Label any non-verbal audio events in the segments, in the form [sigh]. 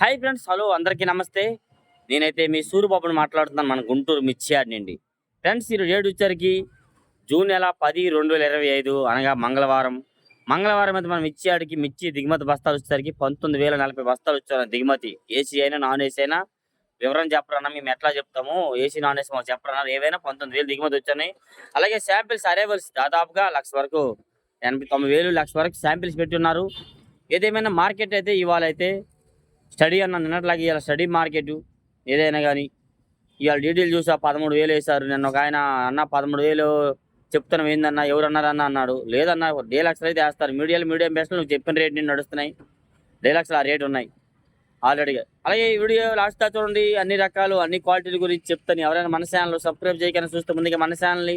Hi friends hello అందరికీ నమస్తే. నేనైతే మీ సూర్యబాబుని మాట్లాడుతున్నాను మన గుంటూరు మిర్చియాడ్ నుండి. ఫ్రెండ్స్ ఈరోజు ఏడు వచ్చరికి జూన్ నెల పది రెండు వేల ఇరవై ఐదు అనగా మంగళవారం. మంగళవారం అయితే మనం మిర్చియాడికి మిర్చి దిగుమతి బస్తాలు వచ్చేసరికి పంతొమ్మిది వేల నలభై బస్తాలు వచ్చారు. దిగుమతి ఏసీ అయినా నాన్ ఏసీ అయినా వివరం చెప్పరన్నా మేము ఎట్లా చెప్తాము ఏసీ నాన్ ఏసీ మాకు చెప్పరన్నారు ఏవైనా పంతొమ్మిది వేలు దిగుమతి వచ్చాయి. అలాగే శాంపిల్స్ అరైవల్స్ దాదాపుగా లక్ష వరకు ఎనభై తొమ్మిది వేలు లక్ష వరకు శాంపిల్స్ పెట్టి ఉన్నారు. ఏదేమైనా మార్కెట్ అయితే ఇవాళ అయితే స్టడీ అన్న నిన్నట్లాగా ఇవాళ స్టడీ మార్కెట్ ఏదైనా కానీ ఇవాళ డీటెయిల్ చూసా పదమూడు వేలు వేశారు. నిన్న ఒక ఆయన అన్న పదమూడు వేలు చెప్తున్నాం. ఏందన్నా ఎవరన్నారన్న అన్నాడు. లేదన్నా డీలక్స్లు అయితే వేస్తారు. మీడియాలు మీడియం బెస్ట్లు నువ్వు చెప్పిన రేట్ నేను నడుస్తున్నాయి. డీలక్స్లు ఆ రేట్ ఉన్నాయి. ఆల్రెడీగా అలాగే ఈ వీడియో లాస్ట్ దా చూడండి. అన్ని రకాలు అన్ని క్వాలిటీల గురించి చెప్తాను. ఎవరైనా మన ఛానల్ సబ్స్క్రైబ్ చేయకనే చూస్తే ముందుగా మన ఛానల్ని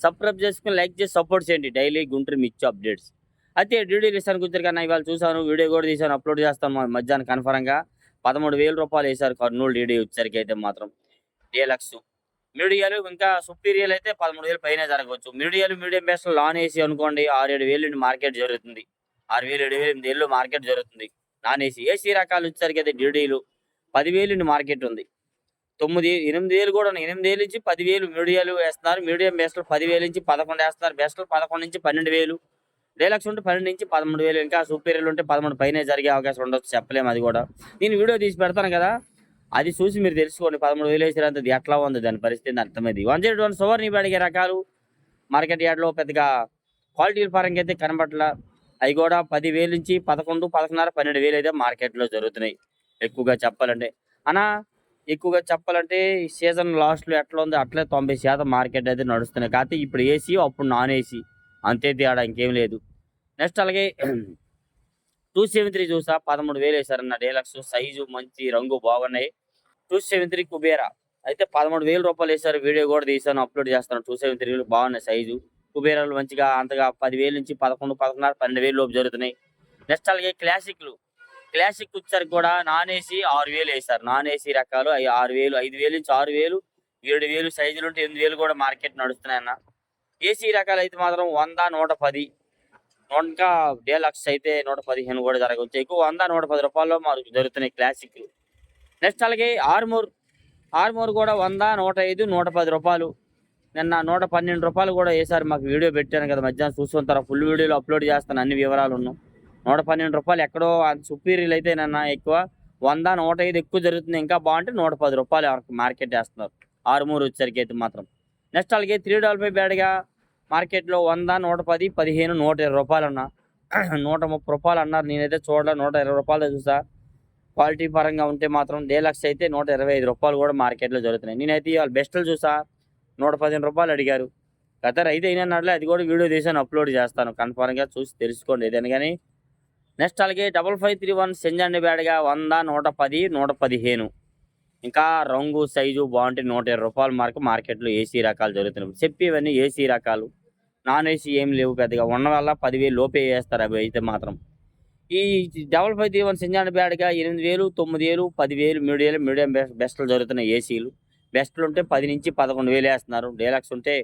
సబ్స్క్రైబ్ చేసుకుని లైక్ చేసి సపోర్ట్ చేయండి. డైలీ గుంటూరు మిర్చి అప్డేట్స్. అయితే డీడీ లిస్టానికి వచ్చారు కన్నా ఇవాళ చూసాను వీడియో కూడా తీసాను అప్లోడ్ చేస్తాను మ- మధ్యాహ్నం కన్ఫర్మ్గా పదమూడు వేల రూపాయలు వేశారు కర్నూలు డీడీ వచ్చేసరికి అయితే మాత్రం. డీలక్స్ మీడియాలు ఇంకా సుపీరియల్ అయితే పదమూడు వేలు పైన జరగవచ్చు. మీడియాలు మీడియం బేస్లో లాన్ ఏసీ అనుకోండి ఆరు ఏడు వేలు నుండి మార్కెట్ జరుగుతుంది. ఆరు వేలు ఏడు వేలు ఎనిమిది వేలు మార్కెట్ జరుగుతుంది. నాన్ ఏసీ ఏసీ రకాలు వచ్చేసరికి అయితే డీడీలు పదివేలు మార్కెట్ ఉంది. తొమ్మిది ఎనిమిది వేలు కూడా ఎనిమిది వేలు నుంచి పదివేలు మీడియాలు వేస్తున్నారు. మీడియం బేస్లో పదివేలు నుంచి పదకొండు వేస్తున్నారు. బేస్లో పదకొండు నుంచి పన్నెండు వేలు. డీలక్స్ ఉంటే పన్నెండు నుంచి పదమూడు వేలు ఇంకా సూపీరియర్లు ఉంటే పదమూడు పైన జరిగే అవకాశం ఉండొచ్చు చెప్పలేము అది కూడా. నేను వీడియో తీసి పెడతాను కదా అది చూసి మీరు తెలుసుకోండి పదమూడు వేలు వేసినంత ఎట్లా ఉంది దాని పరిస్థితి అర్థమైంది. వన్ జీరో వన్ సువర్ని అడిగే రకాలు మార్కెట్ యార్డ్లో పెద్దగా క్వాలిటీల పరంగా అయితే కనబట్ల అవి కూడా పదివేలు నుంచి పదకొండు పదకొండున్నర పన్నెండు వేలు అయితే మార్కెట్లో జరుగుతున్నాయి ఎక్కువగా చెప్పాలంటే. అనా ఎక్కువగా చెప్పాలంటే సీజన్ లాస్ట్లో ఎట్లా ఉందో అట్లే తొంభై శాతం మార్కెట్ అయితే నడుస్తున్నాయి. కాకపోతే ఇప్పుడు ఏసీ అప్పుడు నాన్ ఏసీ అంతే తేడా ఇంకేం లేదు. నెక్స్ట్ అలాగే టూ సెవెన్ త్రీ చూసా పదమూడు వేలు వేశారన్న డీలక్స్. సైజు మంచి రంగు బాగున్నాయి. Two seven three Kubera. అయితే పదమూడు వేల రూపాయలు వేశారు వీడియో కూడా తీసాను అప్లోడ్ చేస్తాను. టూ సెవెన్ త్రీలు బాగున్నాయి సైజు. కుబేరాలు మంచిగా అంతగా పదివేలు నుంచి పదకొండు పదకొండున్నర పన్నెండు వేలు లోపు జరుగుతున్నాయి. నెక్స్ట్ అలాగే క్లాసిక్లు క్లాసిక్ వచ్చరికి కూడా నాన్ ఏసీ ఆరు వేలు వేశారు. నాన్ ఏసీ రకాలు అవి ఆరు వేలు ఐదు వేలు నుంచి ఆరు వేలు ఏడు వేలు సైజులు ఉంటే ఎనిమిది వేలు కూడా మార్కెట్ నడుస్తున్నాయి అన్న ఏసీ రకాలు అయితే మాత్రం వంద నూట పది. ఇంకా డేలక్స్ అయితే నూట పదిహేను కూడా జరగవచ్చు ఎక్కువ వంద నూట పది రూపాయల్లో మాకు జరుగుతున్నాయి క్లాసిక్ నెక్స్ట్ అలాగే ఆర్మూర్. ఆర్మూర్ కూడా వంద నూట ఐదు నూట పది రూపాయలు. నిన్న నూట పన్నెండు రూపాయలు కూడా వేసారు. మాకు వీడియో పెట్టాను కదా మధ్యాహ్నం చూసుకుంటారా ఫుల్ వీడియోలో అప్లోడ్ చేస్తాను అన్ని వివరాలు ఉన్నాం. నూట పన్నెండు రూపాయలు ఎక్కడో సుపీరియల్ అయితే నిన్న ఎక్కువ వంద నూట ఐదు ఎక్కువ జరుగుతుంది ఇంకా బాగుంటే నూట పది రూపాయలు మార్కెట్ చేస్తున్నారు. ఆరుమూరు వచ్చేసరికి అయితే మాత్రం. నెక్స్ట్ అలాగే త్రీ డబల్ ఫైవ్ బ్యాడ్గా మార్కెట్లో వంద నూట పది పదిహేను నూట ఇరవై రూపాయలు అన్న. నూట ముప్పై రూపాయలు అన్నారు. నేనైతే చూడలే నూట ఇరవై రూపాయలు చూసా. క్వాలిటీ పరంగా ఉంటే మాత్రం డేలక్స్ అయితే నూట ఇరవై ఐదు రూపాయలు కూడా మార్కెట్లో జరుగుతున్నాయి. నేనైతే ఇవాళ బెస్ట్లు చూసా. నూట పదిహేను రూపాయలు అడిగారు. గత రైతు అయినట్లే అది కూడా వీడియో తీసాను అప్లోడ్ చేస్తాను. కన్ఫర్మ్గా చూసి తెలుసుకోండి ఏదైనా కానీ. నెక్స్ట్ అలాగే డబల్ ఫైవ్ త్రీ వన్ సెంజండి బ్యాడ్గా వంద నూట పది నూట పదిహేను. ఇంకా రంగు సైజు బాగుంటే నూట ఇరవై రూపాయల మార్కు మార్కెట్లో ఏసీ రకాలు జరుగుతున్నాయి. చెప్పి ఇవన్నీ ఏసీ రకాలు. నాన్ ఏసీ ఏం లేవు పెద్దగా. ఉన్న వల్ల పదివేలు లోపే వేస్తారు అవి అయితే మాత్రం. ఈ డబల్ ఫైవ్ త్రీ వన్ సింజాన్ బ్యాడ్గా ఎనిమిది వేలు తొమ్మిది వేలు పదివేలు మీడియం మీడియం బెస్ట్ బెస్ట్లు జరుగుతున్నాయి ఏసీలు బెస్ట్లు ఉంటే పది నుంచి పదకొండు వేలు వేస్తున్నారు. డీలక్స్ ఉంటే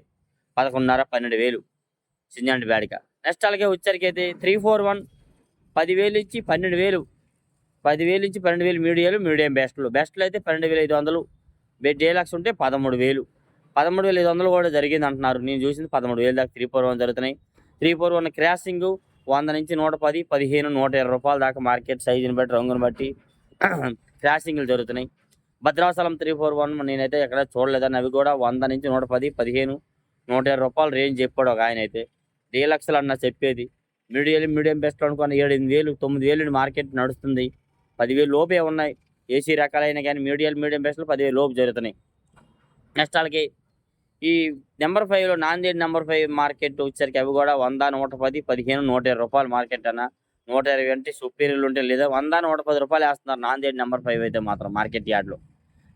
పదకొండున్నర పన్నెండు వేలు సింజాన్ బ్యాడ్గా. నెక్స్ట్ అలాగే వచ్చరికైతే అయితే త్రీ ఫోర్ వన్ పదివేలు నుంచి పన్నెండు వేలు పదివేలు నుంచి పన్నెండు వేలు మీడియాలు మీడియం బెస్ట్లు. బెస్ట్లు అయితే పన్నెండు వేల ఐదు వందలు. డైలాక్స్ డీలక్స్ ఉంటే పదమూడు వేలు. పదమూడు వేల ఐదు వందలు కూడా జరిగింది అంటున్నారు నేను చూసింది పదమూడు వేలు దాకా త్రీ ఫోర్ వన్ జరుగుతున్నాయి. త్రీ ఫోర్ వన్ క్రాసింగ్ వంద నుంచి నూట పది పదిహేను నూట ఇరవై రూపాయల దాకా మార్కెట్ సైజుని బట్టి రంగుని బట్టి [clears throat] క్రాసింగ్లు జరుగుతున్నాయి. భద్రాచలం త్రీ ఫోర్ వన్ నేనైతే ఎక్కడ చూడలేదని అవి కూడా వంద నుంచి నూట పది పదిహేను నూట ఇరవై రూపాయల రేంజ్ చెప్పాడు ఒక ఆయన అయితే. డీలక్స్లు అన్న చెప్పేది. మీడియం మీడియం బెస్ట్ అనుకున్న ఏడు ఎనిమిది వేలు తొమ్మిది వేలు మార్కెట్ నడుస్తుంది. పదివేలు లోపే ఉన్నాయి. ఏసీ రకాలైన కానీ మీడియం మీడియం బెస్ట్లు పదివేలు లోపు జరుగుతున్నాయి. నెక్స్ట్ వాళ్ళకి ఈ నెంబర్ ఫైవ్లో నాందేడ్ నెంబర్ ఫైవ్ మార్కెట్ వచ్చేసరికి అవి కూడా వంద నూట పది పదిహేను నూట ఇరవై రూపాయలు మార్కెట్ అన్న. నూట ఇరవై అంటే సుపీరియర్లు ఉంటే లేదా వంద నూట పది రూపాయలు వేస్తున్నారు నాందేడ్ నెంబర్ ఫైవ్ అయితే మాత్రం మార్కెట్ యార్డ్లో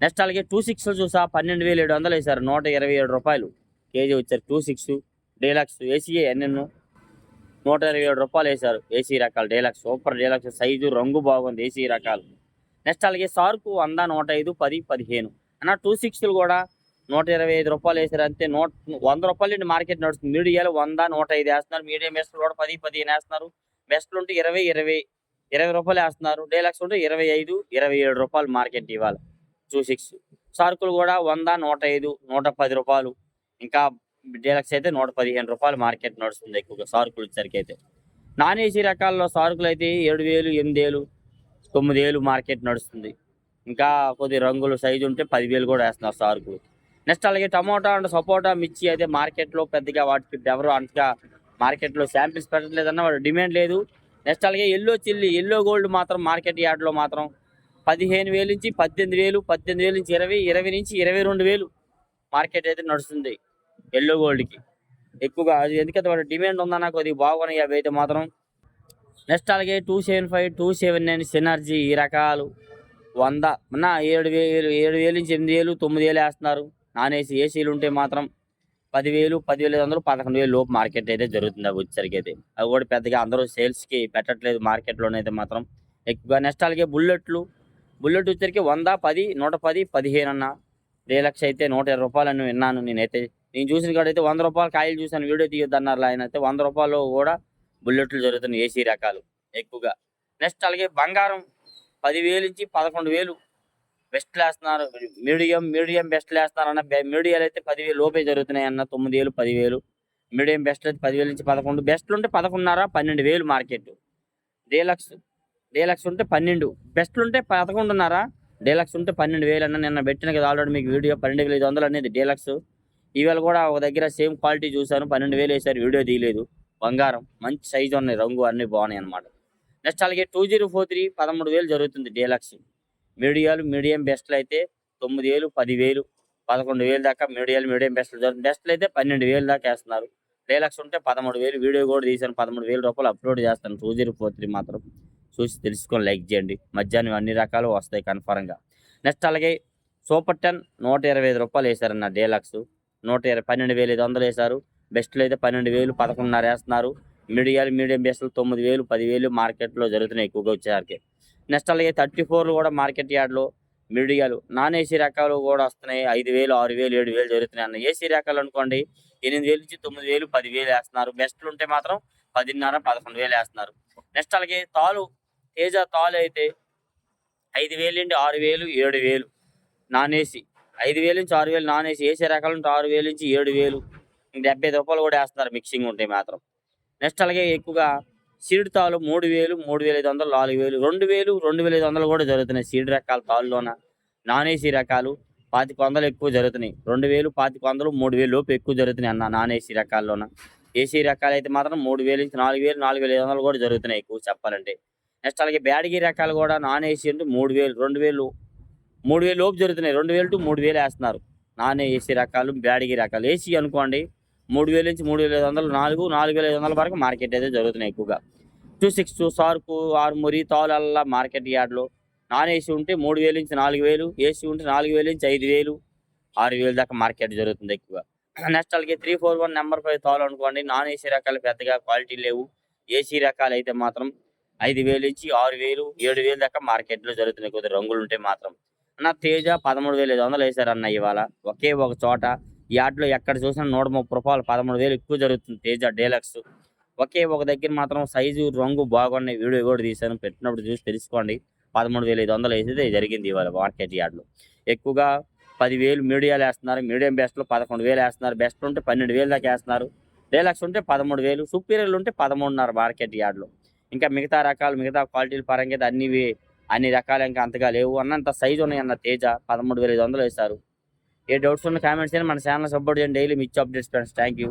నెక్స్ట్ అలాగే టూ సిక్స్లు చూసా పన్నెండు వేలు ఏడు వందలు వేసారు నూట ఇరవై ఏడు రూపాయలు కేజీ వచ్చారు టూ సిక్స్. డీలక్స్ ఏసీఏ ఎన్నెన్నో నూట ఇరవై ఏడు రూపాయలు వేశారు. ఏసీ రకాలు డీలక్స్ సూపర్ డీలక్స్ సైజు రంగు బాగుంది ఏసీ రకాలు. నెక్స్ట్ అలాగే సార్కు వంద నూట ఐదు పది పదిహేను. అన్న టూ సిక్స్లు కూడా నూట ఇరవై ఐదు రూపాయలు వేసారు అంతే. నూట వంద రూపాయలు నుండి మార్కెట్ నడుస్తుంది. మీడియాలో వంద నూట ఐదు వేస్తున్నారు. మీడియం బెస్ట్లు కూడా పది పదిహేను వేస్తున్నారు. బెస్ట్లు ఉంటే ఇరవై ఇరవై ఇరవై రూపాయలు వేస్తున్నారు. డీలక్స్ ఉంటే ఇరవై ఐదు ఇరవై ఏడు రూపాయలు మార్కెట్ ఇవాళ. టూ సిక్స్ సరుకులు కూడా వంద నూట ఐదు నూట పది రూపాయలు. ఇంకా డీలక్స్ అయితే నూట పదిహేను రూపాయలు మార్కెట్ నడుస్తుంది ఎక్కువగా సార్కులు వచ్చేసరికి అయితే. నాన్ ఏసీ రకాల్లో సార్కులు అయితే ఏడు వేలు ఎనిమిది వేలు తొమ్మిది వేలు మార్కెట్ నడుస్తుంది. ఇంకా కొద్ది రంగులు సైజు ఉంటే పదివేలు కూడా వేస్తున్నారు సార్కులు నెక్స్ట్ అలాగే టమోటా అండ్ సపోటా మిర్చి అయితే మార్కెట్లో పెద్దగా వాటికి ఎవరు అంతగా మార్కెట్లో శాంపిల్స్ పెట్టలేదన్న వాడు డిమాండ్ లేదు. నెక్స్ట్ అలాగే ఎల్లో చిల్లి ఎల్లో గోల్డ్ మాత్రం మార్కెట్ యార్డ్లో మాత్రం పదిహేను వేలు నుంచి పద్దెనిమిది వేలు పద్దెనిమిది వేలు నుంచి ఇరవై ఇరవై నుంచి ఇరవై రెండు వేలు మార్కెట్ అయితే నడుస్తుంది ఎల్లో గోల్డ్కి. ఎక్కువగా అది ఎందుకంటే వాడు డిమాండ్ ఉందన్న కొద్దిగా బాగున్నాయి అవి అయితే మాత్రం. నెక్స్ట్ అలాగే two seven five two seven nine synergy ఈ రకాలు వంద నా ఏడు వేలు ఏడు వేలు నుంచి ఎనిమిది వేలు తొమ్మిది వేలు వేస్తున్నారు. నాన్ ఏసీ ఏసీలు ఉంటే మాత్రం పదివేలు పదివేలు ఐదు వందలు పదకొండు వేలు లోపు మార్కెట్ అయితే జరుగుతుంది అవి వచ్చేసరికి అయితే. అవి కూడా పెద్దగా అందరూ సేల్స్కి పెట్టట్లేదు మార్కెట్లోనైతే మాత్రం ఎక్కువగా. నెక్స్ట్ అలాగే బుల్లెట్లు బుల్లెట్ వచ్చేసరికి వంద పది నూట పది పదిహేను అన్న. డీలక్స్ అయితే నూట ఇరవై రూపాయలు అని విన్నాను నేనైతే. నేను చూసిన కాడైతే వంద రూపాయలు కాయలు చూసాను వీడియో తీయొద్దు అన్నారు ఆయన అయితే. వంద రూపాయలు కూడా బుల్లెట్లు జరుగుతున్నాయి ఏసీ రకాలు ఎక్కువగా. నెక్స్ట్ అలాగే బంగారం పదివేలు నుంచి పదకొండు వేలు బెస్ట్లు వేస్తున్నారు మీడియం మీడియం బెస్ట్లు వేస్తున్నారన్న మీడియాలు అయితే పదివేలు లోపే జరుగుతున్నాయి అన్న తొమ్మిది వేలు పదివేలు. మీడియం బెస్ట్ అయితే పదివేలు నుంచి పదకొండు. బెస్ట్లు ఉంటే పదకొండున్నర పన్నెండు వేలు మార్కెట్. డీలక్స్ డీలక్స్ ఉంటే పన్నెండు. బెస్ట్లు ఉంటే పదకొండున్నర డీలక్స్ ఉంటే పన్నెండు వేలు అన్న నిన్న పెట్టిన కదా ఆల్రెడీ మీకు వీడియో. పన్నెండు వేల ఐదు వందలు అనేది డీలక్స్. ఈవేళ కూడా ఒక దగ్గర సేమ్ క్వాలిటీ చూశాను. పన్నెండు వేలు వేసారు వీడియో తీయలేదు. బంగారం. మంచి సైజు ఉన్నాయి రంగు అన్నీ బాగున్నాయి అన్నమాట నెక్స్ట్ అలాగే టూ జీరో ఫోర్ త్రీ పదమూడు వేలు జరుగుతుంది డీలక్స్. మీడియాలు మీడియం బెస్ట్లు అయితే తొమ్మిది వేలు పదివేలు పదకొండు వేలు దాకా మీడియాలు మీడియం బెస్ట్లు జరుగుతుంది బెస్ట్లు అయితే పన్నెండు వేలు దాకా వేస్తున్నారు. డీలక్స్ ఉంటే పదమూడు వేలు వీడియో కూడా తీసాను పదమూడు వేల రూపాయలు అప్లోడ్ చేస్తాను. టూ జీరో ఫోర్ త్రీ మాత్రం చూసి తెలుసుకొని లైక్ చేయండి. మధ్యాహ్నం అన్ని రకాలు వస్తాయి కన్ఫర్మ్గా నెక్స్ట్ అలాగే సూపర్ టెన్ నూట ఇరవై ఐదు రూపాయలు వేశారన్న డీలక్స్ నూట ఇరవై పన్నెండు వేలు ఐదు వందలు వేశారు. బెస్ట్లు అయితే పన్నెండు వేలు పదకొండున్నర వేస్తున్నారు. మీడియాలు మీడియం బెస్ట్లు తొమ్మిది వేలు పదివేలు మార్కెట్లో జరుగుతున్నాయి ఎక్కువగా వచ్చేసరికి. నెక్స్ట్ అలాగే థర్టీ ఫోర్లు కూడా మార్కెట్ యార్డ్లు మిడియాలు నాన్ ఏసీ రకాలు కూడా వస్తున్నాయి. ఐదు వేలు ఆరు వేలు ఏడు వేలు జరుగుతున్నాయి అన్న ఏసీ రకాలు అనుకోండి ఎనిమిది వేలు నుంచి తొమ్మిది వేలు పది వేలు వేస్తున్నారు. బెస్ట్లు ఉంటే మాత్రం పదిన్నర పదకొండు వేలు వేస్తున్నారు. నెక్స్ట్ అలాగే తాలు తేజ తాలు అయితే ఐదు వేలు నుండి ఆరు వేలు ఏడు వేలు నాన్ ఏసీ. ఐదు వేలు నుంచి ఆరు వేలు నాన్ ఏసీ. ఏసీ రకాల నుంచి ఆరు వేలు నుంచి ఏడు వేలు. డెబ్బై రూపాయలు కూడా వేస్తున్నారు. మిక్సింగ్ ఉంటే మాత్రం. నెక్స్ట్ అలాగే ఎక్కువగా సీడ్ తాలు మూడు వేలు మూడు వేల ఐదు వందలు నాలుగు వేలు రెండు వేలు రెండు వేల ఐదు వందలు కూడా జరుగుతున్నాయి సీడ్ రకాల తాళ్ళలోన. నాన్ ఏసీ రకాలు పాతిక వందలు ఎక్కువ జరుగుతున్నాయి. రెండు వేలు పాతిక వందలు మూడు వేలు లోపు ఎక్కువ జరుగుతున్నాయి అన్న నాన్ ఏసీ రకాల్లోన. ఏసీ రకాలు అయితే మాత్రం మూడు వేలు నాలుగు వేలు నాలుగు వేల ఐదు వందలు కూడా జరుగుతున్నాయి ఎక్కువ చెప్పాలంటే. నెక్స్ట్ అలాగే బ్యాడగి రకాలు కూడా నాన్ ఏసీ అంటే మూడు వేలు రెండు వేలు మూడు వేలు లోపు జరుగుతున్నాయి. రెండు వేలు టు మూడు వేలు వేస్తున్నారు. నాన్ ఏసీ రకాలు బ్యాడగి రకాలు. ఏసీ అనుకోండి మూడు వేల నుంచి మూడు వేల ఐదు వందలు నాలుగు నాలుగు వేల ఐదు వందల వరకు మార్కెట్ అయితే జరుగుతున్నాయి ఎక్కువగా. టూ సిక్స్ టూ సార్కు ఆరుమూరి తాళల్లా మార్కెట్ యార్డ్లో. నాన్ ఏసీ ఉంటే మూడు వేలు నుంచి నాలుగు వేలు ఏసీ ఉంటే నాలుగు వేలు నుంచి ఐదు వేలు ఆరు వేలు దాకా మార్కెట్ జరుగుతుంది ఎక్కువగా. నెక్స్ట్ అలాగే three four one number five తాలు అనుకోండి నాన్ ఏసీ రకాలు పెద్దగా క్వాలిటీ లేవు. ఏసీ రకాలు అయితే మాత్రం ఐదు వేలు నుంచి ఆరు వేలు ఏడు వేలు దాకా మార్కెట్లో జరుగుతున్నాయి. కొద్ది రంగులు ఉంటే మాత్రం. అన్న తేజ పదమూడు వేల ఐదు వందలు వేశారన్న ఇవాళ. ఒకే ఒక చోట యార్డ్లో ఎక్కడ చూసినా నూట ముప్పై రూపాయలు పదమూడు వేలు ఎక్కువ జరుగుతుంది తేజ డీలక్స్. ఒకే ఒక దగ్గర మాత్రం సైజు రంగు బాగున్నాయి. వీడియో కూడా తీశాను. పెట్టినప్పుడు చూసి తెలుసుకోండి. పదమూడు వేల ఐదు వందలు వేసేది జరిగింది ఇవాళ మార్కెట్ యార్డ్లో ఎక్కువగా పదివేలు మీడియాలు వేస్తున్నారు. మీడియం బెస్ట్లో పదకొండు వేలు వేస్తున్నారు. బెస్ట్ ఉంటే పన్నెండు వేలు దాకా వేస్తున్నారు. డీలక్స్ ఉంటే పదమూడు వేలు. సుపీరియర్లు ఉంటే పదమూడున్నర మార్కెట్ యార్డ్లో ఇంకా మిగతా రకాలు మిగతా క్వాలిటీల పరంగా అన్ని అన్ని రకాలు ఇంకా అంతగా లేవు. అన్నంత సైజు ఉన్నాయి అన్న తేజ పదమూడు వేల ఐదు వందలు వేస్తారు ఏ డౌట్స్ ఉన్న కామెంట్స్ అయినా మన ఛానల్ సపోర్ట్ చేయండి. డైలీ మిర్చి అప్డేట్స్ ఫ్రెండ్స్ థ్యాంక్ యూ